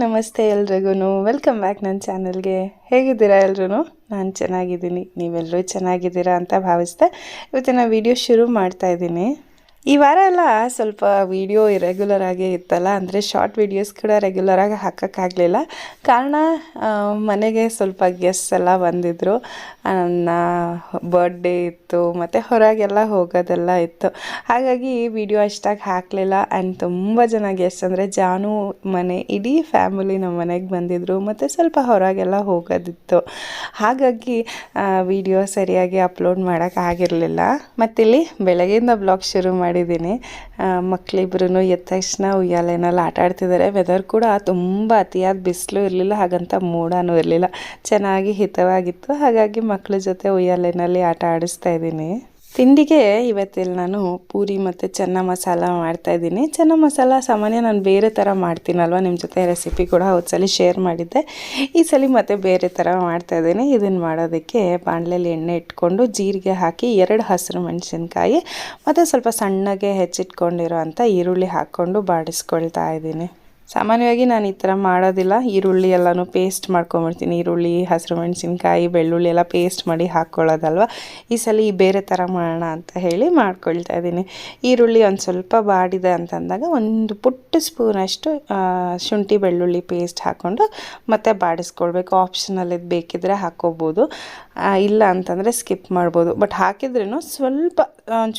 ನಮಸ್ತೆ ಎಲ್ರಿಗೂ welcome back ನನ್ನ ಚಾನಲ್ಗೆ. ಹೇಗಿದ್ದೀರಾ ಎಲ್ರೂ ನಾನು ಚೆನ್ನಾಗಿದ್ದೀನಿ. ನೀವೆಲ್ಲರೂ ಚೆನ್ನಾಗಿದ್ದೀರಾ ಅಂತ ಭಾವಿಸ್ತಾ ಇವತ್ತಿನ ವಿಡಿಯೋ ಶುರು ಮಾಡ್ತಾ ಇದ್ದೀನಿ. ಈ ವಾರ ಎಲ್ಲ ಸ್ವಲ್ಪ ವಿಡಿಯೋ ಇರೆಗ್ಯುಲರ್ ಆಗಿ ಇತ್ತಲ್ಲ, ಅಂದರೆ ಶಾರ್ಟ್ ವೀಡಿಯೋಸ್ ಕೂಡ ರೆಗ್ಯುಲರಾಗಿ ಹಾಕೋಕ್ಕಾಗಲಿಲ್ಲ ಕಾರಣ ಮನೆಗೆ ಸ್ವಲ್ಪ ಗೆಸ್ಟ್ ಎಲ್ಲ ಬಂದಿದ್ದರು ನನ್ನ ಬರ್ಡೇ ಇತ್ತು, ಮತ್ತು ಹೊರಗೆಲ್ಲ ಹೋಗೋದೆಲ್ಲ ಇತ್ತು. ಹಾಗಾಗಿ ಈ ವಿಡಿಯೋ ಅಷ್ಟಾಗಿ ಹಾಕಲಿಲ್ಲ. ಆ್ಯಂಡ್ ತುಂಬ ಜನ ಗೆಸ್ಟ್ ಅಂದರೆ ಜಾನು ಮನೆ, ಇಡೀ ಫ್ಯಾಮಿಲಿ ನಮ್ಮ ಮನೆಗೆ ಬಂದಿದ್ದರು ಮತ್ತು ಸ್ವಲ್ಪ ಹೊರಗೆಲ್ಲ ಹೋಗೋದಿತ್ತು. ಹಾಗಾಗಿ ವಿಡಿಯೋ ಸರಿಯಾಗಿ ಅಪ್ಲೋಡ್ ಮಾಡೋಕ್ಕಾಗಿರಲಿಲ್ಲ ಮತ್ತಿಲ್ಲಿ ಬೆಳಗ್ಗೆಯಿಂದ ಬ್ಲಾಗ್ ಶುರು ಮಾಡಿದ್ದೀನಿ. ಮಕ್ಕಳಿಬ್ರು ಎದ್ದ ತಕ್ಷಣ ಉಯ್ಯಾಲೆನಲ್ಲಿ ಆಟ ಆಡ್ತಿದ್ದಾರೆ ವೆದರ್ ಕೂಡ ತುಂಬ ಅತಿಯಾದ ಬಿಸಿಲು ಇರಲಿಲ್ಲ, ಹಾಗಂತ ಮೂಡನೂ ಇರಲಿಲ್ಲ. ಚೆನ್ನಾಗಿ ಹಿತವಾಗಿತ್ತು. ಹಾಗಾಗಿ ಮಕ್ಕಳ ಜೊತೆ ಉಯ್ಯಾಲೆನಲ್ಲಿ ಆಟ ಆಡಿಸ್ತಾ ಇದ್ದೀನಿ. ತಿಂಡಿಗೆ ಇವತ್ತಿಲ್ಲಿ ನಾನು ಪೂರಿ ಮತ್ತು ಚೆನ್ನ ಮಸಾಲ ಮಾಡ್ತಾಯಿದ್ದೀನಿ ಚೆನ್ನ ಮಸಾಲ ಸಾಮಾನ್ಯ ನಾನು ಬೇರೆ ಥರ ಮಾಡ್ತೀನಲ್ವ? ನಿಮ್ಮ ಜೊತೆ ರೆಸಿಪಿ ಕೂಡ ಸಲ ಶೇರ್ ಮಾಡಿದ್ದೆ. ಈ ಸಲ ಮತ್ತೆ ಬೇರೆ ಥರ ಮಾಡ್ತಾಯಿದ್ದೀನಿ ಇದನ್ನು ಮಾಡೋದಕ್ಕೆ ಬಾಣಲೆಯಲ್ಲಿ ಎಣ್ಣೆ ಇಟ್ಕೊಂಡು ಜೀರಿಗೆ ಹಾಕಿ ಎರಡು ಹಸಿರು ಮೆಣಸಿನ್ಕಾಯಿ ಮತ್ತು ಸ್ವಲ್ಪ ಸಣ್ಣಗೆ ಹೆಚ್ಚಿಟ್ಕೊಂಡಿರೋ ಅಂಥ ಈರುಳ್ಳಿ ಹಾಕ್ಕೊಂಡು ಬಾಡಿಸ್ಕೊಳ್ತಾ ಇದ್ದೀನಿ. ಸಾಮಾನ್ಯವಾಗಿ ನಾನು ಈ ಥರ ಮಾಡೋದಿಲ್ಲ. ಈರುಳ್ಳಿ ಎಲ್ಲನೂ ಪೇಸ್ಟ್ ಮಾಡ್ಕೊಂಬಿಡ್ತೀನಿ. ಈರುಳ್ಳಿ, ಹಸಿರು ಮೆಣಸಿನ್ಕಾಯಿ, ಬೆಳ್ಳುಳ್ಳಿ ಎಲ್ಲ ಪೇಸ್ಟ್ ಮಾಡಿ ಹಾಕ್ಕೊಳ್ಳೋದಲ್ವ? ಈ ಸಲ ಈ ಬೇರೆ ಥರ ಮಾಡೋಣ ಅಂತ ಹೇಳಿ ಮಾಡ್ಕೊಳ್ತಾ ಇದ್ದೀನಿ. ಈರುಳ್ಳಿ ಒಂದು ಸ್ವಲ್ಪ ಬಾಡಿದೆ ಅಂತಂದಾಗ ಒಂದು ಪುಟ್ಟ ಸ್ಪೂನಷ್ಟು ಶುಂಠಿ, ಬೆಳ್ಳುಳ್ಳಿ ಪೇಸ್ಟ್ ಹಾಕ್ಕೊಂಡು ಮತ್ತೆ ಬಾಡಿಸ್ಕೊಳ್ಬೇಕು. ಆಪ್ಷನಲ್ ಇದು ಬೇಕಿದ್ರೆ ಹಾಕ್ಕೋಬೋದು. ಇಲ್ಲ ಅಂತಂದರೆ ಸ್ಕಿಪ್ ಮಾಡ್ಬೋದು. ಬಟ್ ಹಾಕಿದ್ರೂ ಸ್ವಲ್ಪ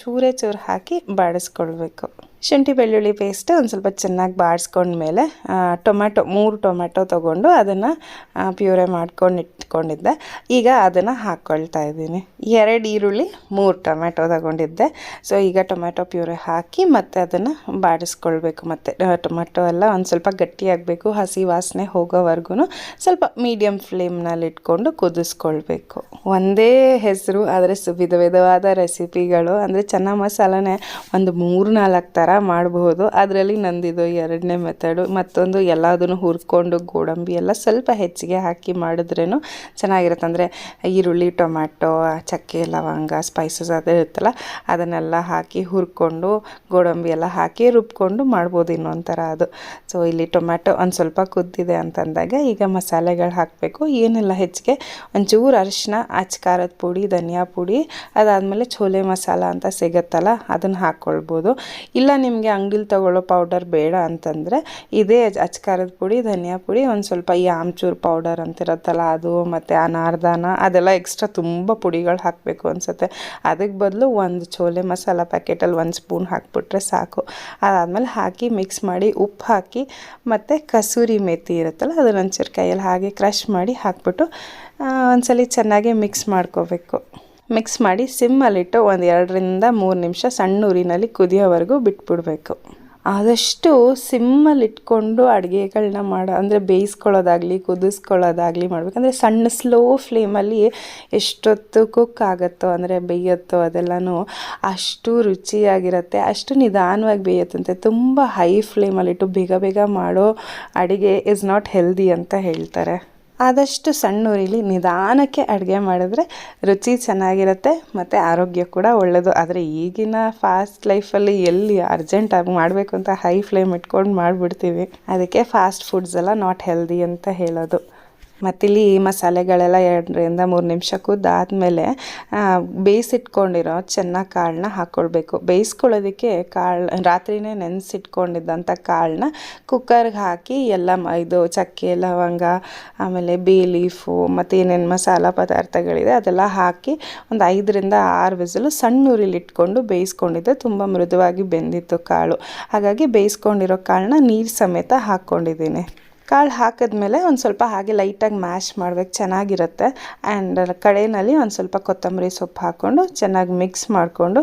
ಚೂರೇ ಚೂರು ಹಾಕಿ ಬಾಡಿಸ್ಕೊಳ್ಬೇಕು. ಶುಂಠಿ ಬೆಳ್ಳುಳ್ಳಿ ಪೇಸ್ಟ್ ಒಂದು ಸ್ವಲ್ಪ ಚೆನ್ನಾಗಿ ಬಾಡಿಸ್ಕೊಂಡ್ಮೇಲೆ ಟೊಮ್ಯಾಟೊ, ಮೂರು ಟೊಮ್ಯಾಟೊ ತೊಗೊಂಡು ಅದನ್ನು ಪ್ಯೂರೆ ಮಾಡ್ಕೊಂಡು ಇಟ್ಕೊಂಡಿದ್ದೆ. ಈಗ ಅದನ್ನು ಹಾಕ್ಕೊಳ್ತಾ ಇದ್ದೀನಿ. ಎರಡು ಈರುಳ್ಳಿ, ಮೂರು ಟೊಮ್ಯಾಟೊ ತಗೊಂಡಿದ್ದೆ. ಸೊ ಈಗ ಟೊಮ್ಯಾಟೊ ಪ್ಯೂರೆ ಹಾಕಿ ಮತ್ತೆ ಅದನ್ನು ಬಾಡಿಸ್ಕೊಳ್ಬೇಕು ಮತ್ತು ಟೊಮ್ಯಾಟೊ ಎಲ್ಲ ಒಂದು ಸ್ವಲ್ಪ ಗಟ್ಟಿಯಾಗಬೇಕು, ಹಸಿ ವಾಸನೆ ಹೋಗೋವರೆಗೂ ಸ್ವಲ್ಪ ಮೀಡಿಯಮ್ ಫ್ಲೇಮ್ನಲ್ಲಿ ಇಟ್ಕೊಂಡು ಕುದಿಸ್ಕೊಳ್ಬೇಕು. ಒಂದೇ ಹೆಸರು, ಆದರೆ ವಿಧ ವಿಧವಾದ ರೆಸಿಪಿಗಳು ಅಂದರೆ, ಚೆನ್ನ ಮಸಾಲನೇ ಒಂದು ಮೂರು ನಾಲ್ಕು ಥರ ಮಾಡಬಹುದು ಅದರಲ್ಲಿ ನಂದಿದು ಎರಡನೇ ಮೆಥಡು ಮತ್ತೊಂದು ಎಲ್ಲದನ್ನು ಹುರ್ಕೊಂಡು ಗೋಡಂಬಿ ಎಲ್ಲ ಸ್ವಲ್ಪ ಹೆಚ್ಚಿಗೆ ಹಾಕಿ ಮಾಡಿದ್ರೇನು ಚೆನ್ನಾಗಿರುತ್ತೆ. ಅಂದರೆ ಈರುಳ್ಳಿ, ಟೊಮ್ಯಾಟೊ, ಚಕ್ಕೆ, ಲವಂಗ ಸ್ಪೈಸಸ್ ಅದೇ ಇರುತ್ತಲ್ಲ, ಅದನ್ನೆಲ್ಲ ಹಾಕಿ ಹುರ್ಕೊಂಡು ಗೋಡಂಬಿ ಎಲ್ಲ ಹಾಕಿ ರುಬ್ಕೊಂಡು ಮಾಡ್ಬೋದು ಇನ್ನೊಂಥರ ಅದು. ಸೊ ಇಲ್ಲಿ ಟೊಮ್ಯಾಟೊ ಒಂದು ಸ್ವಲ್ಪ ಕುದ್ದಿದೆ ಅಂತಂದಾಗ ಈಗ ಮಸಾಲೆಗಳು ಹಾಕಬೇಕು. ಏನೆಲ್ಲ ಹೆಚ್ಚಿಗೆ ಒಂಚೂರು ಅರಿಶಿನ ಅಚ್ಕಾರದ ಪುಡಿ, ಧನಿಯಾ ಪುಡಿ ಅದಾದಮೇಲೆ ಛೋಲೆ ಮಸಾಲ ಅಂತ ಸಿಗುತ್ತಲ್ಲ, ಅದನ್ನು ಹಾಕ್ಕೊಳ್ಬೋದು ಇಲ್ಲ ನಿಮಗೆ ಅಂಗಡಿಲಿ ತಗೊಳ್ಳೋ ಪೌಡರ್ ಬೇಡ ಅಂತಂದರೆ ಇದೇ ಅಚ್ಕಾರದ ಪುಡಿ, ಧನಿಯಾ ಪುಡಿ, ಒಂದು ಸ್ವಲ್ಪ ಈ ಆಮ್ಚೂರು ಪೌಡರ್ ಅಂತಿರತ್ತಲ್ಲ ಅದು ಮತ್ತು ಅನಾರ್ದಾನ ಅದೆಲ್ಲ ಎಕ್ಸ್ಟ್ರಾ ತುಂಬ ಪುಡಿಗಳು ಹಾಕಬೇಕು ಅನಿಸುತ್ತೆ. ಅದಕ್ಕೆ ಬದಲು ಒಂದು ಚೋಲೆ ಮಸಾಲ ಪ್ಯಾಕೆಟಲ್ಲಿ ಒಂದು ಸ್ಪೂನ್ ಹಾಕಿಬಿಟ್ರೆ ಸಾಕು. ಅದಾದಮೇಲೆ ಹಾಕಿ ಮಿಕ್ಸ್ ಮಾಡಿ ಉಪ್ಪು ಹಾಕಿ ಮತ್ತು ಕಸೂರಿ ಮೇಥಿ ಇರುತ್ತಲ್ಲ ಅದನ್ನ ಒಂಚೂರು ಕೈಯಲ್ಲಿ ಹಾಗೆ ಕ್ರಷ್ ಮಾಡಿ ಹಾಕ್ಬಿಟ್ಟು ಒಂದ್ಸಲಿ ಚೆನ್ನಾಗಿ ಮಿಕ್ಸ್ ಮಾಡ್ಕೋಬೇಕು. ಮಿಕ್ಸ್ ಮಾಡಿ ಸಿಮ್ಮಲ್ಲಿಟ್ಟು ಒಂದು ಎರಡರಿಂದ ಮೂರು ನಿಮಿಷ ಸಣ್ಣ ಊರಿನಲ್ಲಿ ಕುದಿಯೋವರೆಗೂ ಬಿಟ್ಬಿಡಬೇಕು. ಆದಷ್ಟು ಸಿಮ್ಮಲ್ಲಿಟ್ಕೊಂಡು ಅಡುಗೆಗಳನ್ನ ಮಾಡೋ, ಅಂದರೆ ಬೇಯಿಸ್ಕೊಳ್ಳೋದಾಗಲಿ, ಕುದಿಸ್ಕೊಳ್ಳೋದಾಗಲಿ ಮಾಡಬೇಕಂದ್ರೆ ಸಣ್ಣ ಸ್ಲೋ ಫ್ಲೇಮಲ್ಲಿ ಎಷ್ಟೊತ್ತು ಕುಕ್ ಆಗುತ್ತೋ, ಅಂದರೆ ಬೇಯುತ್ತೋ ಅದೆಲ್ಲನೂ ಅಷ್ಟು ರುಚಿಯಾಗಿರುತ್ತೆ, ಅಷ್ಟು ನಿಧಾನವಾಗಿ ಬೇಯುತ್ತಂತೆ. ತುಂಬ ಹೈ ಫ್ಲೇಮಲ್ಲಿಟ್ಟು ಬೇಗ ಬೇಗ ಮಾಡೋ ಅಡುಗೆ ಇಸ್ ನಾಟ್ ಹೆಲ್ದಿ ಅಂತ ಹೇಳ್ತಾರೆ. ಆದಷ್ಟು ಸಣ್ಣ ಉರಿಲಿ ನಿಧಾನಕ್ಕೆ ಅಡುಗೆ ಮಾಡಿದ್ರೆ ರುಚಿ ಚೆನ್ನಾಗಿರುತ್ತೆ ಮತ್ತು ಆರೋಗ್ಯ ಕೂಡ ಒಳ್ಳೆಯದು ಆದರೆ ಈಗಿನ ಫಾಸ್ಟ್ ಲೈಫಲ್ಲಿ ಎಲ್ಲಿ ಅರ್ಜೆಂಟಾಗಿ ಮಾಡಬೇಕು ಅಂತ ಹೈ ಫ್ಲೇಮ್ ಇಟ್ಕೊಂಡು ಮಾಡಿಬಿಡ್ತೀವಿ. ಅದಕ್ಕೆ ಫಾಸ್ಟ್ ಫುಡ್ಸ್ ಎಲ್ಲ ನಾಟ್ ಹೆಲ್ದಿ ಅಂತ ಹೇಳೋದು. ಮತ್ತಿಲ್ಲಿ ಈ ಮಸಾಲೆಗಳೆಲ್ಲ ಎರಡರಿಂದ ಮೂರು ನಿಮಿಷ ಕುದ್ದಾದಮೇಲೆ ಬೇಯಿಸಿಟ್ಕೊಂಡಿರೋ ಚೆನ್ನಾಗಿ ಕಾಳನ್ನ ಹಾಕ್ಕೊಳ್ಬೇಕು ಬೇಯಿಸ್ಕೊಳ್ಳೋದಕ್ಕೆ ಕಾಳು, ರಾತ್ರಿನೇ ನೆನೆಸಿಟ್ಕೊಂಡಿದ್ದಂಥ ಕಾಳನ್ನ ಕುಕ್ಕರ್ಗೆ ಹಾಕಿ ಎಲ್ಲ ಇದು ಚಕ್ಕೆ, ಲವಂಗ, ಆಮೇಲೆ ಬೇ ಲೀಫು ಮತ್ತು ಏನೇನು ಮಸಾಲ ಪದಾರ್ಥಗಳಿದೆ ಅದೆಲ್ಲ ಹಾಕಿ ಒಂದು ಐದರಿಂದ ಆರು ವಿಸಲು ಸಣ್ಣ ಉರಿಲಿಟ್ಕೊಂಡು ಬೇಯಿಸ್ಕೊಂಡಿದ್ದೆ ತುಂಬ ಮೃದುವಾಗಿ ಬೆಂದಿತ್ತು ಕಾಳು. ಹಾಗಾಗಿ ಬೇಯಿಸ್ಕೊಂಡಿರೋ ಕಾಳನ್ನ ನೀರು ಸಮೇತ ಹಾಕ್ಕೊಂಡಿದ್ದೀನಿ. ಕಾಳು ಹಾಕಿದ್ಮೇಲೆ ಒಂದು ಸ್ವಲ್ಪ ಹಾಗೆ ಲೈಟಾಗಿ ಮ್ಯಾಶ್ ಮಾಡ್ಬೇಕು, ಚೆನ್ನಾಗಿರುತ್ತೆ. ಆ್ಯಂಡ್ ಕಡೆಯಲ್ಲಿ ಒಂದು ಸ್ವಲ್ಪ ಕೊತ್ತಂಬರಿ ಸೊಪ್ಪು ಹಾಕ್ಕೊಂಡು ಚೆನ್ನಾಗಿ ಮಿಕ್ಸ್ ಮಾಡಿಕೊಂಡು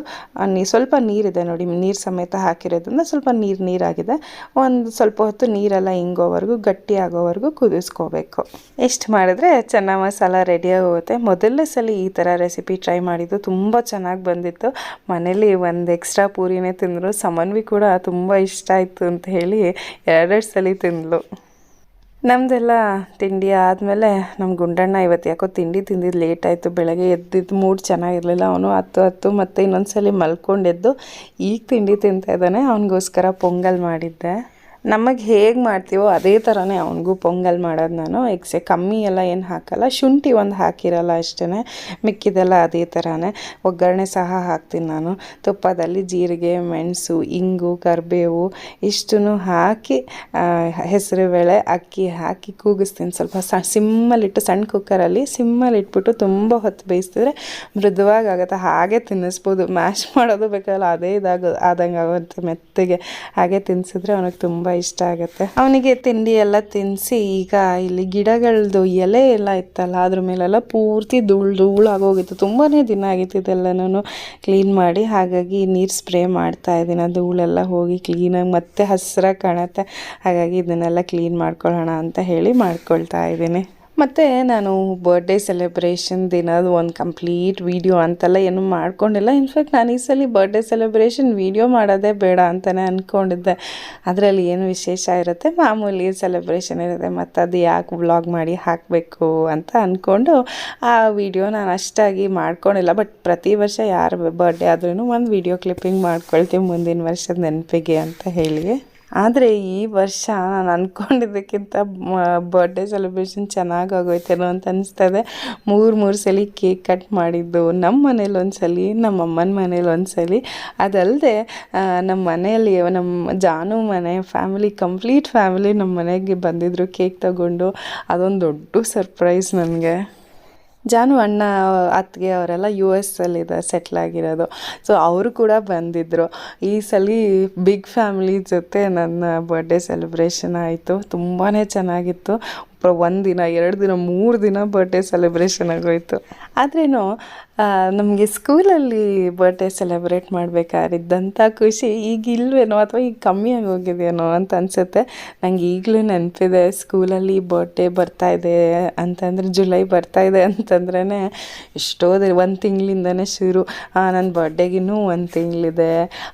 ನೀ, ಸ್ವಲ್ಪ ನೀರಿದೆ ನೋಡಿ, ನೀರು ಸಮೇತ ಹಾಕಿರೋದ್ರಿಂದ ಸ್ವಲ್ಪ ನೀರು ನೀರಾಗಿದೆ. ಒಂದು ಸ್ವಲ್ಪ ಹೊತ್ತು ನೀರೆಲ್ಲ ಹಿಂಗೋವರೆಗೂ ಗಟ್ಟಿ ಆಗೋವರೆಗೂ ಕುದಿಸ್ಕೋಬೇಕು. ಎಷ್ಟು ಮಾಡಿದ್ರೆ ಚೆನ್ನ ಮಸಾಲ ರೆಡಿಯಾಗಿ ಹೋಗುತ್ತೆ ಮೊದಲನೇ ಸಲ ಈ ಥರ ರೆಸಿಪಿ ಟ್ರೈ ಮಾಡಿದ್ದು ತುಂಬ ಚೆನ್ನಾಗಿ ಬಂದಿತ್ತು. ಮನೇಲಿ ಒಂದು ಎಕ್ಸ್ಟ್ರಾ ಪೂರಿನೇ ತಿಂದರು. ಸಮನ್ವಿ ಕೂಡ ತುಂಬ ಇಷ್ಟ ಆಯಿತು ಅಂತ ಹೇಳಿ ಎರಡೆರಡು ಸಲ ತಿಂದಳು ನಮ್ಮದೆಲ್ಲ ತಿಂಡಿ ಆದಮೇಲೆ ನಮ್ಮ ಗುಂಡಣ್ಣ ಇವತ್ತು ಯಾಕೋ ತಿಂಡಿ ತಿಂದಿದ್ದು ಲೇಟ್ ಆಯಿತು. ಬೆಳಗ್ಗೆ ಎದ್ದಿದ್ದು ಮೂಡ್ ಚೆನ್ನಾಗಿರಲಿಲ್ಲ. ಅವನು ಹತ್ತು ಹತ್ತು ಮತ್ತು ಇನ್ನೊಂದು ಸಲ ಮಲ್ಕೊಂಡೆದ್ದು ಈಗ ತಿಂಡಿ ತಿಂತಾ ಇದ್ದಾನೆ. ಅವನಿಗೋಸ್ಕರ ಪೊಂಗಲ್ ಮಾಡಿದ್ದೆ. ನಮಗೆ ಹೇಗೆ ಮಾಡ್ತೀವೋ ಅದೇ ಥರನೇ ಅವನಿಗೂ ಪೊಂಗಲ್ ಮಾಡೋದು ನಾನು. ಎಕ್ಸೆ ಕಮ್ಮಿ ಎಲ್ಲ ಏನು ಹಾಕಲ್ಲ, ಶುಂಠಿ ಒಂದು ಹಾಕಿರಲ್ಲ ಅಷ್ಟೇ ಮಿಕ್ಕಿದೆಲ್ಲ ಅದೇ ಥರನೇ ಒಗ್ಗರಣೆ ಸಹ ಹಾಕ್ತೀನಿ ನಾನು. ತುಪ್ಪದಲ್ಲಿ ಜೀರಿಗೆ, ಮೆಣಸು, ಇಂಗು, ಕರಿಬೇವು ಇಷ್ಟನ್ನು ಹಾಕಿ ಹೆಸರು ಬೇಳೆ ಅಕ್ಕಿ ಹಾಕಿ ಕೂಗಿಸ್ತೀನಿ. ಸ್ವಲ್ಪ ಸ ಸಿಮ್ಮಲ್ಲಿಟ್ಟು ಸಣ್ಣ ಕುಕ್ಕರಲ್ಲಿ ಸಿಮ್ಮಲ್ಲಿ ಇಟ್ಬಿಟ್ಟು ತುಂಬ ಹೊತ್ತು ಬೇಯಿಸಿದ್ರೆ ಮೃದುವಾಗಿ ಆಗುತ್ತೆ ಹಾಗೆ ತಿನ್ನಿಸ್ಬೋದು. ಮ್ಯಾಶ್ ಮಾಡೋದು ಬೇಕಲ್ಲ ಅದೇ ಇದಾಗ ಆದಂಗೆ ಆಗುತ್ತೆ ಮೆತ್ತಗೆ. ಹಾಗೆ ತಿನ್ನಿಸಿದ್ರೆ ಅವನಿಗೆ ತುಂಬ ಇಷ್ಟ ಆಗುತ್ತೆ. ಅವನಿಗೆ ತಿಂಡಿ ಎಲ್ಲ ತಿನ್ನಿಸಿ ಈಗ ಇಲ್ಲಿ ಗಿಡಗಳದ್ದು ಎಲೆ ಎಲ್ಲ ಇತ್ತಲ್ಲ, ಅದ್ರ ಮೇಲೆಲ್ಲ ಪೂರ್ತಿ ಧೂಳು ಧೂಳು ಆಗೋಗಿತ್ತು. ತುಂಬಾ ದಿನ ಆಗಿತ್ತು ಇದೆಲ್ಲನೂ ಕ್ಲೀನ್ ಮಾಡಿ. ಹಾಗಾಗಿ ನೀರು ಸ್ಪ್ರೇ ಮಾಡ್ತಾ ಇದ್ದೀನಿ. ಧೂಳೆಲ್ಲ ಹೋಗಿ ಕ್ಲೀನಾಗಿ ಮತ್ತೆ ಹಸಿರಾಗಿ ಕಾಣುತ್ತೆ. ಹಾಗಾಗಿ ಇದನ್ನೆಲ್ಲ ಕ್ಲೀನ್ ಮಾಡ್ಕೊಳ್ಳೋಣ ಅಂತ ಹೇಳಿ ಮಾಡ್ಕೊಳ್ತಾ ಇದ್ದೀನಿ. ಮತ್ತು ನಾನು ಬರ್ಡೇ ಸೆಲೆಬ್ರೇಷನ್ ದಿನದ ಒಂದು ಕಂಪ್ಲೀಟ್ ವೀಡಿಯೋ ಅಂತೆಲ್ಲ ಏನು ಮಾಡ್ಕೊಂಡಿಲ್ಲ. ಇನ್ಫ್ಯಾಕ್ಟ್ ನಾನು ಈ ಸಲ ಬರ್ಡೇ ಸೆಲೆಬ್ರೇಷನ್ ವೀಡಿಯೋ ಮಾಡೋದೇ ಬೇಡ ಅಂತಲೇ ಅಂದ್ಕೊಂಡಿದ್ದೆ ಅದರಲ್ಲಿ ಏನು ವಿಶೇಷ ಇರುತ್ತೆ? ಮಾಮೂಲಿ ಸೆಲೆಬ್ರೇಷನ್ ಇರುತ್ತೆ. ಮತ್ತು ಅದು ಯಾಕೆ ವ್ಲಾಗ್ ಮಾಡಿ ಹಾಕಬೇಕು ಅಂತ ಅಂದ್ಕೊಂಡು ಆ ವಿಡಿಯೋ ನಾನು ಅಷ್ಟಾಗಿ ಮಾಡ್ಕೊಂಡಿಲ್ಲ. ಬಟ್ ಪ್ರತಿ ವರ್ಷ ಯಾರು ಬರ್ಡೇ ಆದ್ರೂ ಒಂದು ವಿಡಿಯೋ ಕ್ಲಿಪ್ಪಿಂಗ್ ಮಾಡ್ಕೊಳ್ತೀವಿ ಮುಂದಿನ ವರ್ಷದ ನೆನಪಿಗೆ ಅಂತ ಹೇಳಿ. ಆದರೆ ಈ ವರ್ಷ ನಾನು ಅಂದ್ಕೊಂಡಿದ್ದಕ್ಕಿಂತ ಬರ್ಡೇ ಸೆಲೆಬ್ರೇಷನ್ ಚೆನ್ನಾಗಿ ಆಗೋಯ್ತೇನೋ ಅಂತ ಅನಿಸ್ತದೆ ಮೂರು ಮೂರು ಸಲ ಕೇಕ್ ಕಟ್ ಮಾಡಿದ್ದು ನಮ್ಮ ಮನೇಲಿ ಒಂದು ಸಲ ನಮ್ಮ ಅಮ್ಮನ ಮನೇಲಿ ಒಂದು ಸಲ ಅದಲ್ಲದೆ ನಮ್ಮ ಮನೆಯಲ್ಲಿ ನಮ್ಮ ಜಾನು ಮನೆ ಫ್ಯಾಮಿಲಿ ಕಂಪ್ಲೀಟ್ ಫ್ಯಾಮಿಲಿ ನಮ್ಮ ಮನೆಗೆ ಬಂದಿದ್ದರು ಕೇಕ್ ತಗೊಂಡು. ಅದೊಂದು ದೊಡ್ಡ ಸರ್ಪ್ರೈಸ್ ನನಗೆ. ಜಾನು ಅಣ್ಣ ಅತ್ತಿಗೆ ಅವರೆಲ್ಲ ಯು ಎಸ್ ಅಲ್ಲಿದೆ ಸೆಟ್ಲ್ ಆಗಿರೋದು. ಸೊ ಅವರು ಕೂಡ ಬಂದಿದ್ದರು ಈ ಸಲ ಬಿಗ್ ಫ್ಯಾಮಿಲಿ ಜೊತೆ ನನ್ನ ಬರ್ಡೇ ಸೆಲೆಬ್ರೇಷನ್ ಆಯಿತು. ತುಂಬಾ ಚೆನ್ನಾಗಿತ್ತು. ಒಂದು ದಿನ, ಎರಡು ದಿನ, ಮೂರು ದಿನ ಬರ್ಡೇ ಸೆಲೆಬ್ರೇಷನ್ ಆಗೋಯ್ತು. ಆದ್ರೇನು ನಮಗೆ ಸ್ಕೂಲಲ್ಲಿ ಬರ್ಡೇ ಸೆಲೆಬ್ರೇಟ್ ಮಾಡಬೇಕಾಗಿದ್ದಂಥ ಖುಷಿ ಈಗ ಇಲ್ವೇನೋ ಅಥವಾ ಈಗ ಕಮ್ಮಿ ಆಗೋಗಿದೆಯೇನೋ ಅಂತ ಅನಿಸುತ್ತೆ. ನನಗೆ ಈಗಲೂ ನೆನಪಿದೆ ಸ್ಕೂಲಲ್ಲಿ ಬರ್ಡೇ ಬರ್ತಾ ಇದೆ ಅಂತಂದರೆ, ಜುಲೈ ಬರ್ತಾ ಇದೆ ಅಂತಂದ್ರೇ ಎಷ್ಟೋ ದಿನ, ಒಂದು ತಿಂಗಳಿಂದನೇ ಶುರು. ನನ್ನ ಬರ್ಡೇಗಿನ್ನೂ ಒಂದು ತಿಂಗಳಿದೆ,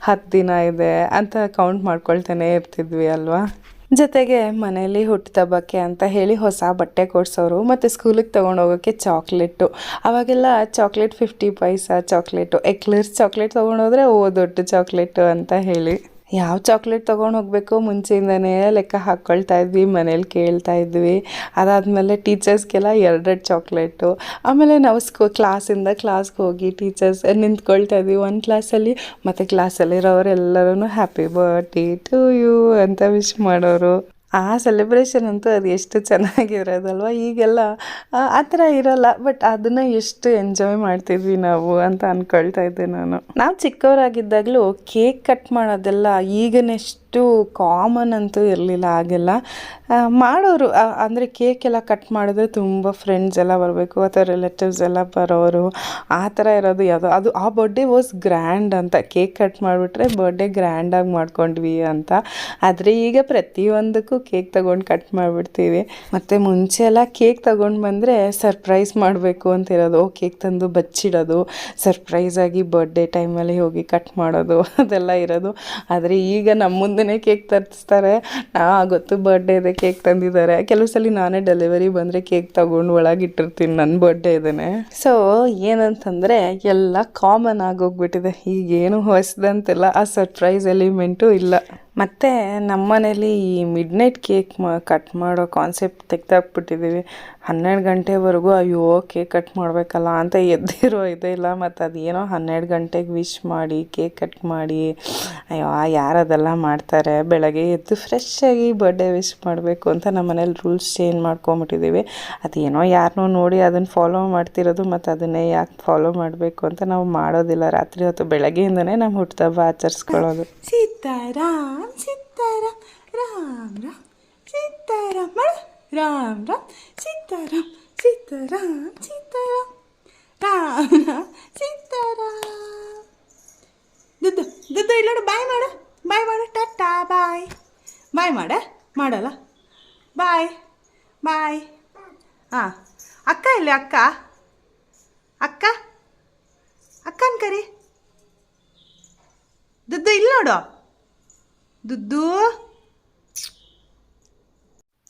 ಹತ್ತು ದಿನ ಇದೆ ಅಂತ ಕೌಂಟ್ ಮಾಡ್ಕೊಳ್ತಾನೆ ಇರ್ತಿದ್ವಿ ಅಲ್ವಾ? ಜೊತೆಗೆ ಮನೆಯಲ್ಲಿ ಹುಟ್ಟಿದಬ್ಬಕ್ಕೆ ಅಂತ ಹೇಳಿ ಹೊಸ ಬಟ್ಟೆ ಕೊಡಿಸೋರು ಮತ್ತು ಸ್ಕೂಲಿಗೆ ತೊಗೊಂಡು ಹೋಗೋಕ್ಕೆ ಚಾಕ್ಲೇಟು. ಅವಾಗೆಲ್ಲ chocolate fifty paisa chocolate. Eclairs chocolate ತೊಗೊಂಡೋದ್ರೆ ಓ ದೊಡ್ಡ ಚಾಕ್ಲೇಟು ಅಂತ ಹೇಳಿ. ಯಾವ ಚಾಕ್ಲೇಟ್ ತೊಗೊಂಡು ಹೋಗಬೇಕು ಮುಂಚೆಯಿಂದನೇ ಲೆಕ್ಕ ಹಾಕ್ಕೊಳ್ತಾ ಇದ್ವಿ, ಮನೇಲಿ ಕೇಳ್ತಾ ಇದ್ವಿ. ಅದಾದಮೇಲೆ ಟೀಚರ್ಸ್ಗೆಲ್ಲ ಎರಡೆರಡು ಚಾಕ್ಲೇಟು ಆಮೇಲೆ ನಾವು ಸ್ಕೂ ಕ್ಲಾಸಿಂದ ಕ್ಲಾಸ್ಗೆ ಹೋಗಿ ಟೀಚರ್ಸ್ ನಿಂತ್ಕೊಳ್ತಾ ಇದ್ವಿ. ಒಂದು ಕ್ಲಾಸಲ್ಲಿ ಮತ್ತು ಕ್ಲಾಸಲ್ಲಿರೋರೆಲ್ಲರೂ ಹ್ಯಾಪಿ ಬರ್ಡೇ ಟು ಯು ಅಂತ ವಿಶ್ ಮಾಡೋರು. ಆ ಸೆಲೆಬ್ರೇಷನ್ ಅಂತೂ ಅದು ಎಷ್ಟು ಚೆನ್ನಾಗಿರೋದಲ್ವ? ಈಗೆಲ್ಲ, ಆ ಥರ ಇರೋಲ್ಲ ಬಟ್ ಅದನ್ನು ಎಷ್ಟು ಎಂಜಾಯ್ ಮಾಡ್ತಿದ್ವಿ ನಾವು ಅಂತ ಅಂದ್ಕೊಳ್ತಾ ಇದ್ದೆ ನಾನು. ನಾವು ಚಿಕ್ಕವರಾಗಿದ್ದಾಗಲೂ ಕೇಕ್ ಕಟ್ ಮಾಡೋದೆಲ್ಲ ಈಗನೆಷ್ಟು ಕಾಮನ್ ಅಂತೂ ಇರಲಿಲ್ಲ ಆಗೆಲ್ಲ ಮಾಡೋರು ಅಂದರೆ ಕೇಕ್ ಎಲ್ಲ ಕಟ್ ಮಾಡಿದ್ರೆ ತುಂಬ ಫ್ರೆಂಡ್ಸ್ ಎಲ್ಲ ಬರಬೇಕು, ಅಥವಾ ರಿಲೇಟಿವ್ಸ್ ಎಲ್ಲ ಬರೋರು, ಆ ಥರ ಇರೋದು ಯಾವುದೋ. ಅದು ಆ ಬರ್ಡೇ ವಾಸ್ ಗ್ರ್ಯಾಂಡ್ ಅಂತ. ಕೇಕ್ ಕಟ್ ಮಾಡಿಬಿಟ್ರೆ ಬರ್ಡೇ ಗ್ರ್ಯಾಂಡಾಗಿ ಮಾಡ್ಕೊಂಡ್ವಿ ಅಂತ. ಆದರೆ ಈಗ ಪ್ರತಿಯೊಂದಕ್ಕೂ ಕೇಕ್ ತಗೊಂಡು ಕಟ್ ಮಾಡಿಬಿಡ್ತೀವಿ. ಮತ್ತು ಮುಂಚೆ ಎಲ್ಲ ಕೇಕ್ ತಗೊಂಡು ಬಂದರೆ ಸರ್ಪ್ರೈಸ್ ಮಾಡಬೇಕು ಅಂತ ಇರೋದು. ಕೇಕ್ ತಂದು ಬಚ್ಚಿಡೋದು ಸರ್ಪ್ರೈಸಾಗಿ ಬರ್ಡೇ ಟೈಮಲ್ಲಿ ಹೋಗಿ ಕಟ್ ಮಾಡೋದು, ಅದೆಲ್ಲ ಇರೋದು. ಆದರೆ ಈಗ ನಮ್ಮ ಮುಂದೆನೇ ಕೇಕ್ ತರಿಸ್ತಾರೆ. ನಾ ಗೊತ್ತು ಬರ್ಡೇ ಇದೆ ಕೇಕ್ ತಂದಿದ್ದಾರೆ. ಕೆಲವು ಸಲ ನಾನೇ ಡೆಲಿವರಿ ಬಂದರೆ ಕೇಕ್ ತಗೊಂಡು ಒಳಗೆ ಇಟ್ಟಿರ್ತೀನಿ ನನ್ನ ಬರ್ಡೇ ಇದನ್ನೇ ಸೊ ಏನಂತಂದರೆ ಎಲ್ಲ ಕಾಮನ್ ಆಗೋಗ್ಬಿಟ್ಟಿದೆ. ಈಗೇನು ಹೊಸದಂತೆಲ್ಲ. ಆ ಸರ್ಪ್ರೈಸ್ ಎಲಿಮೆಂಟು ಇಲ್ಲ. ಮತ್ತು ನಮ್ಮ ಮನೇಲಿ ಈ ಮಿಡ್ ನೈಟ್ ಕೇಕ್ ಮ ಕಟ್ ಮಾಡೋ ಕಾನ್ಸೆಪ್ಟ್ ತೆಗ್ದಾಕ್ಬಿಟ್ಟಿದ್ದೀವಿ ಹನ್ನೆರಡು ಗಂಟೆವರೆಗೂ ಅಯ್ಯೋ, ಕೇಕ್ ಕಟ್ ಮಾಡಬೇಕಲ್ಲ ಅಂತ ಎದ್ದಿರೋ ಇದೇ ಇಲ್ಲ. ಮತ್ತು ಅದೇನೋ ಹನ್ನೆರಡು ಗಂಟೆಗೆ ವಿಶ್ ಮಾಡಿ, ಕೇಕ್ ಕಟ್ ಮಾಡಿ. ಅಯ್ಯೋ ಯಾರು ಅದೆಲ್ಲ ಮಾಡ್ತಾರೆ. ಬೆಳಗ್ಗೆ ಎದ್ದು ಆಗಿ ಬರ್ಡೇ ವಿಶ್ ಮಾಡಬೇಕು ಅಂತ ನಮ್ಮ ಮನೇಲಿ ರೂಲ್ಸ್ ಚೇಂಜ್ ಮಾಡ್ಕೊಂಬಿಟ್ಟಿದ್ದೀವಿ ಅದೇನೋ ಯಾರನ್ನೋ ನೋಡಿ ಅದನ್ನು ಫಾಲೋ ಮಾಡ್ತಿರೋದು ಮತ್ತು ಅದನ್ನೇ ಯಾಕೆ ಫಾಲೋ ಮಾಡಬೇಕು ಅಂತ ನಾವು ಮಾಡೋದಿಲ್ಲ. ರಾತ್ರಿ ಹೊತ್ತು ಬೆಳಗ್ಗೆಯಿಂದನೇ ನಮ್ಮ ಹುಟ್ಟುಹಬ್ಬ ಆಚರಿಸ್ಕೊಳ್ಳೋದು. ಸೀತಾರಾಮ್ ಸೀತಾರಾಮ್ ರಾಮ್ ರಾಮ್ ಸೀತಾರಾಮ್ ರಾಮ್ ರಾಮ್ ಸೀತಾರಾಮ್ ಸೀತಾರಾಮ್ ಸೀತಾರಾಮ್ ರಾಮ್ ರಾಮ್ ಸೀತಾರಾಮ್ ದುಡ್ಡು ದುಡ್ಡು ಇಲ್ಲೋಡು ಬಾಯ್ ಮಾಡು. ಬಾಯ್ ಮಾಡು ಟಾಟಾ ಬಾಯ್ ಬಾಯ್ ಮಾಡ, ಮಾಡಲ್ಲ. ಬಾಯ್ ಬಾಯ್ ಹಾಂ ಅಕ್ಕ ಇಲ್ಲ, ಅಕ್ಕ. ಅಕ್ಕ, ಅಕ್ಕನ ಕರಿ. ದುದ್ದು ಇಲ್ಲಿ ನೋಡು. ದುಡ್ಡು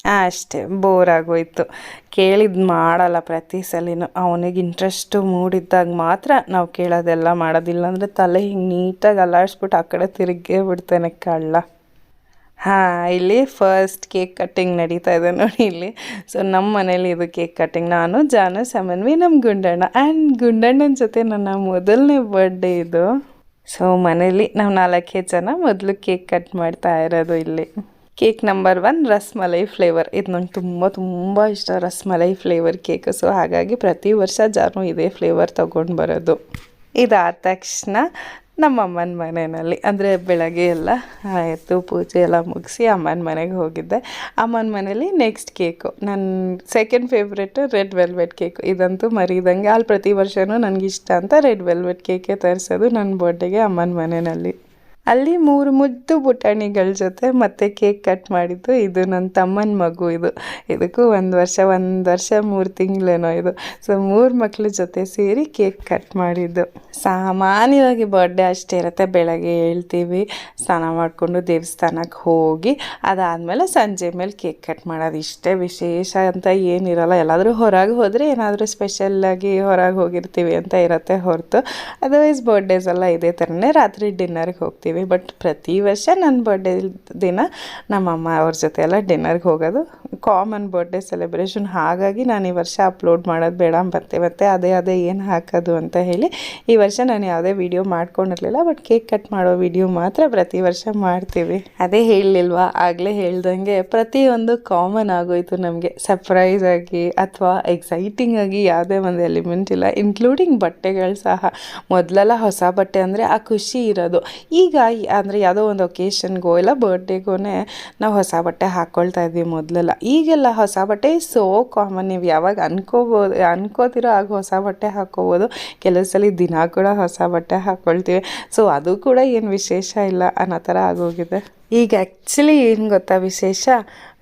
ಅಷ್ಟೇ ಬೋರ್ ಆಗೋಯ್ತು. ಕೇಳಿದ್ದು ಮಾಡಲ್ಲ ಪ್ರತಿ ಸಲಿನೂ. ಅವನಿಗೆ ಇಂಟ್ರೆಸ್ಟು ಮೂಡಿದ್ದಾಗ ಮಾತ್ರ ನಾವು ಕೇಳೋದೆಲ್ಲ ಮಾಡೋದಿಲ್ಲ. ಅಂದರೆ ತಲೆ ಹಿಂಗೆ ನೀಟಾಗಿ ಅಲ್ಲಾಡಿಸ್ಬಿಟ್ಟು ಆ ಕಡೆ ತಿರುಗೇ ಬಿಡ್ತಾನೆ ಕಳ್ಳ. ಹಾಂ, ಇಲ್ಲಿ ಫಸ್ಟ್ ಕೇಕ್ ಕಟ್ಟಿಂಗ್ ನಡೀತಾ ಇದೆ ನೋಡಿ ಇಲ್ಲಿ. ಸೊ ನಮ್ಮ ಮನೇಲಿ ಇದು ಕೇಕ್ ಕಟ್ಟಿಂಗ್ ನಾನು, ಜಾನು, ಸಮನ್ವಿ ನಮ್ಮ ಗುಂಡಣ್ಣ ಆ್ಯಂಡ್ ಗುಂಡಣ್ಣನ ಜೊತೆ ನನ್ನ ಮೊದಲನೇ ಬರ್ಡೇ ಇದು. ಸೊ ಮನೇಲಿ ನಾವು ನಾಲ್ಕೇ ಜನ ಮೊದಲು ಕೇಕ್ ಕಟ್ ಮಾಡ್ತಾ ಇರೋದು ಇಲ್ಲಿ. Cake number one rasmalai flavour. ಇದು ನಂಗೆ ತುಂಬ ತುಂಬ ಇಷ್ಟ ರಸ್ಮಲೈ ಫ್ಲೇವರ್ ಕೇಕು. ಸೊ ಹಾಗಾಗಿ ಪ್ರತಿ ವರ್ಷ ಜಾನು ಇದೇ ಫ್ಲೇವರ್ ತೊಗೊಂಡು ಬರೋದು. ಇದಾದ ತಕ್ಷಣ ನಮ್ಮ ಅಮ್ಮನ ಮನೆಯಲ್ಲಿ, ಅಂದರೆ ಬೆಳಗ್ಗೆ ಎಲ್ಲ ಆಯಿತು, ಪೂಜೆ ಎಲ್ಲ ಮುಗಿಸಿ ಅಮ್ಮನ ಮನೆಗೆ ಹೋಗಿದ್ದೆ. ಅಮ್ಮನ ಮನೇಲಿ ನೆಕ್ಸ್ಟ್ ಕೇಕು ನನ್ನ second favourite red velvet cake. ಇದಂತೂ ಮರಿದಂಗೆ ಅಲ್ಲಿ ಪ್ರತಿ ವರ್ಷವೂ ನನಗಿಷ್ಟ ಅಂತ ರೆಡ್ ವೆಲ್ವೆಟ್ ಕೇಕೇ ತರಿಸೋದು ನನ್ನ ಬರ್ಡೇಗೆ ಅಮ್ಮನ ಮನೆಯಲ್ಲಿ ಅಲ್ಲಿ ಮೂರು ಮುದ್ದು ಪುಟಾಣಿಗಳ ಜೊತೆ ಮತ್ತೆ ಕೇಕ್ ಕಟ್ ಮಾಡಿದ್ದು. ಇದು ನನ್ನ ತಮ್ಮನ ಮಗು ಇದು. ಇದಕ್ಕೂ ಒಂದು ವರ್ಷ ಒಂದು ವರ್ಷ, ಮೂರು ತಿಂಗಳೇನೋ ಇದು. ಸೊ ಮೂರು ಮಕ್ಳ ಜೊತೆ ಸೇರಿ ಕೇಕ್ ಕಟ್ ಮಾಡಿದ್ದು. ಸಾಮಾನ್ಯವಾಗಿ ಬರ್ಡೇ ಅಷ್ಟೇ ಇರುತ್ತೆ. ಬೆಳಗ್ಗೆ ಹೇಳ್ತೀವಿ, ಸ್ನಾನ ಮಾಡಿಕೊಂಡು ದೇವಸ್ಥಾನಕ್ಕೆ ಹೋಗಿ, ಅದಾದಮೇಲೆ ಸಂಜೆ ಮೇಲೆ ಕೇಕ್ ಕಟ್ ಮಾಡೋದು. ಇಷ್ಟೇ ವಿಶೇಷ ಅಂತ ಏನಿರಲ್ಲ. ಎಲ್ಲಾದರೂ ಹೊರಗೆ ಹೋದರೆ ಏನಾದರೂ ಸ್ಪೆಷಲ್ಲಾಗಿ ಹೊರಗೆ ಹೋಗಿರ್ತೀವಿ ಅಂತ ಇರುತ್ತೆ ಹೊರತು. ಅದರ್ವೈಸ್ ಬರ್ಡೇಸ್ ಎಲ್ಲ ಇದೇ ಥರನೇ ರಾತ್ರಿ ಡಿನ್ನರ್ಗೆ ಹೋಗ್ತೀವಿ. ಬಟ್ ಪ್ರತಿ ವರ್ಷ ನನ್ನ ಬರ್ಡೇ ದಿನ ನಮ್ಮಮ್ಮ ಅವ್ರ ಜೊತೆ ಎಲ್ಲ ಡಿನ್ನರ್ಗೆ ಹೋಗೋದು. ಕಾಮನ್ ಬರ್ಡೇ ಸೆಲೆಬ್ರೇಷನ್ ಹಾಗಾಗಿ ನಾನು ಈ ವರ್ಷ ಅಪ್ಲೋಡ್ ಮಾಡೋದು ಬೇಡ ಮತ್ತೆ ಮತ್ತೆ ಅದೇ ಅದೇ ಏನು ಹಾಕೋದು ಅಂತ ಹೇಳಿ ಈ ವರ್ಷ ನಾನು ಯಾವುದೇ ವಿಡಿಯೋ ಮಾಡ್ಕೊಂಡಿರಲಿಲ್ಲ. ಬಟ್ ಕೇಕ್ ಕಟ್ ಮಾಡೋ ವಿಡಿಯೋ ಮಾತ್ರ ಪ್ರತಿ ವರ್ಷ ಮಾಡ್ತೀವಿ. ಅದೇ ಹೇಳಲಿಲ್ವಾ? ಆಗಲೇ ಹೇಳ್ದಂಗೆ ಪ್ರತಿಯೊಂದು ಕಾಮನ್ ಆಗೋಯ್ತು ನಮಗೆ. ಸರ್ಪ್ರೈಸ್ ಆಗಿ ಅಥವಾ ಎಕ್ಸೈಟಿಂಗ್ ಆಗಿ ಯಾವುದೇ ಒಂದು ಎಲಿಮೆಂಟ್ ಇಲ್ಲ. ಇನ್ಕ್ಲೂಡಿಂಗ್ ಬಟ್ಟೆಗಳು ಸಹ. ಮೊದಲೆಲ್ಲ ಹೊಸ ಬಟ್ಟೆ ಅಂದರೆ ಆ ಖುಷಿ ಇರೋದು. ಈಗ ಅಂದರೆ ಯಾವುದೋ ಒಂದು ಒಕೇಶನ್ಗೋ ಇಲ್ಲ ಬರ್ಡೇಗೋ ನಾವು ಹೊಸ ಬಟ್ಟೆ ಹಾಕ್ಕೊಳ್ತಾ ಇದ್ವಿ ಮೊದಲೆಲ್ಲ. ಈಗೆಲ್ಲ ಹೊಸ ಬಟ್ಟೆ ಸೋ ಕಾಮನ್ ನೀವು ಯಾವಾಗ ಅನ್ಕೋಬೋದು, ಅನ್ಕೋತಿರೋ ಆಗ ಹೊಸ ಬಟ್ಟೆ ಹಾಕ್ಕೋಬೋದು ಕೆಲವು ಸಲ ದಿನ ಕೂಡ ಹೊಸ ಬಟ್ಟೆ ಹಾಕ್ಕೊಳ್ತೀವಿ ಸೊ ಅದು ಕೂಡ ಏನು ವಿಶೇಷ ಇಲ್ಲ. ಅನ್ನೋ ಥರ ಆಗೋಗಿದೆ. ಈಗ ಆ್ಯಕ್ಚುಲಿ ಏನು ಗೊತ್ತಾ ವಿಶೇಷ?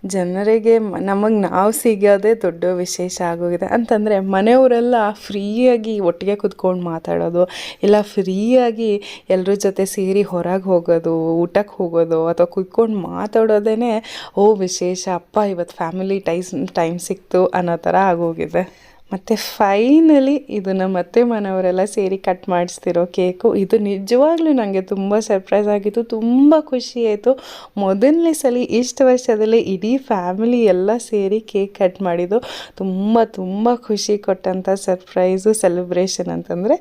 ಜನರಿಗೆ ನಮಗೆ ನಾವು ಸಿಗೋದೇ ದೊಡ್ಡ ವಿಶೇಷ ಆಗೋಗಿದೆ. ಅಂತಂದರೆ ಮನೆಯವರೆಲ್ಲ ಫ್ರೀಯಾಗಿ ಒಟ್ಟಿಗೆ ಕುತ್ಕೊಂಡು ಮಾತಾಡೋದು, ಇಲ್ಲ ಫ್ರೀಯಾಗಿ ಎಲ್ಲರ ಜೊತೆ ಸೇರಿ ಹೊರಗೆ ಹೋಗೋದು ಊಟಕ್ಕೆ ಹೋಗೋದು ಅಥವಾ ಕುತ್ಕೊಂಡು ಮಾತಾಡೋದೇ ಓ ವಿಶೇಷ, ಅಪ್ಪ ಇವತ್ತು ಫ್ಯಾಮಿಲಿ ಟೈಸ್ ಟೈಮ್ ಸಿಕ್ತು ಅನ್ನೋ ಥರ ಆಗೋಗಿದೆ. ಮತ್ತು ಫೈನಲಿ ಇದು ನಮ್ಮ ಅತ್ತೆ ಮನೆಯವರೆಲ್ಲ ಸೇರಿ ಕಟ್ ಮಾಡಿಸ್ತಿರೋ ಕೇಕು ಇದು ನಿಜವಾಗ್ಲೂ ನನಗೆ ತುಂಬ ಸರ್ಪ್ರೈಸ್ ಆಗಿತ್ತು, ತುಂಬ ಖುಷಿ ಆಯಿತು. ಮೊದಲನೇ ಸಲ ಇಷ್ಟು ವರ್ಷದಲ್ಲಿ ಇಡೀ ಫ್ಯಾಮಿಲಿ ಎಲ್ಲ ಸೇರಿ ಕೇಕ್ ಕಟ್ ಮಾಡಿದ್ದು. ತುಂಬ ತುಂಬ ಖುಷಿ ಕೊಟ್ಟಂಥ ಸರ್ಪ್ರೈಸು ಸೆಲೆಬ್ರೇಷನ್ ಅಂತಂದರೆ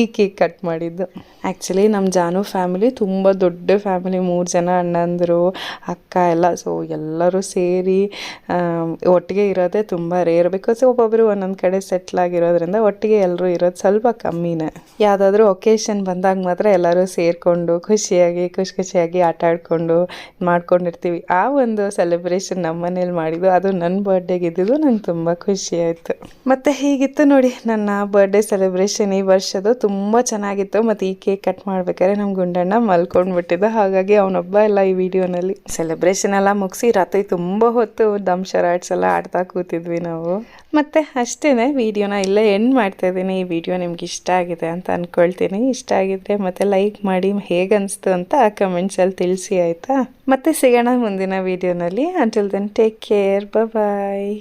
ಈ ಕೇಕ್ ಕಟ್ ಮಾಡಿದ್ದು. ಆ್ಯಕ್ಚುಲಿ ನಮ್ಮ ಜಾನು ಫ್ಯಾಮಿಲಿ ತುಂಬ ದೊಡ್ಡ ಫ್ಯಾಮಿಲಿ ಮೂರು ಜನ ಅಣ್ಣಂದರು, ಅಕ್ಕ ಎಲ್ಲ. ಸೊ ಎಲ್ಲರೂ ಸೇರಿ ಒಟ್ಟಿಗೆ ಇರೋದೇ ತುಂಬ ರೇರ್ ಬಿಕಾಸ್ ಒಬ್ಬೊಬ್ಬರು ಒಂದೊಂದು ಕಡೆ ಸೆಟ್ಲ್ ಆಗಿರೋದ್ರಿಂದ ಒಟ್ಟಿಗೆ ಎಲ್ಲರೂ ಇರೋದು ಸ್ವಲ್ಪ ಕಮ್ಮಿನೇ. ಯಾವುದಾದ್ರೂ ಒಕೇಶನ್ ಬಂದಾಗ ಮಾತ್ರ ಎಲ್ಲರೂ ಸೇರಿಕೊಂಡು ಖುಷಿಯಾಗಿ ಖುಷಿ ಖುಷಿಯಾಗಿ ಆಟ ಆಡಿಕೊಂಡು ಮಾಡ್ಕೊಂಡಿರ್ತೀವಿ. ಆ ಒಂದು ಸೆಲೆಬ್ರೇಷನ್ ನಮ್ಮ ಮನೇಲಿ ಮಾಡಿದ್ದು, ಅದು ನನ್ನ ಬರ್ಡೇಗೆ ಇದ್ದಿದ್ದು ನಂಗೆ ತುಂಬ ಖುಷಿ ಆಯಿತು. ಮತ್ತು ಹೀಗಿತ್ತು ನೋಡಿ, ನನ್ನ ಬರ್ಡೇ ಸೆಲೆಬ್ರೇಷನ್ ಈ ವರ್ಷದ್ದು ತುಂಬ ಚೆನ್ನಾಗಿತ್ತು. ಮತ್ತು ಈ ಕೇಕ್ ಕಟ್ ಮಾಡ್ಬೇಕಾದ್ರೆ ನಮ್ಮ ಗುಂಡಣ್ಣ ಮಲ್ಕೊಂಡ್ಬಿಟ್ಟಿದ್ದ. ಹಾಗಾಗಿ ಅವನೊಬ್ಬ ಎಲ್ಲ ಈ ವಿಡಿಯೋನಲ್ಲಿ. ಸೆಲೆಬ್ರೇಷನ್ ಎಲ್ಲ ಮುಗಿಸಿ ರಾತ್ರಿ ತುಂಬ ಹೊತ್ತು ದಮ್ ಶರಾಟ್ಸ್ ಎಲ್ಲ ಆಡ್ತಾ ಕೂತಿದ್ವಿ ನಾವು. ಮತ್ತು ಅಷ್ಟೇ ವಿಡಿಯೋನ ಇಲ್ಲೇ ಎಂಡ್ ಮಾಡ್ತಾ ಇದ್ದೀನಿ. ಈ ವಿಡಿಯೋ ನಿಮ್ಗೆ ಇಷ್ಟ ಆಗಿದೆ ಅಂತ ಅಂದ್ಕೊಳ್ತೀನಿ ಇಷ್ಟ ಆಗಿದ್ರೆ ಮತ್ತೆ ಲೈಕ್ ಮಾಡಿ ಹೇಗನ್ಸ್ತು ಅಂತ ಅಂತ ಕಮೆಂಟ್ಸಲ್ಲಿ ತಿಳಿಸಿ ಆಯಿತಾ? ಮತ್ತೆ ಸಿಗೋಣ ಮುಂದಿನ ವಿಡಿಯೋನಲ್ಲಿ. Until then take care bye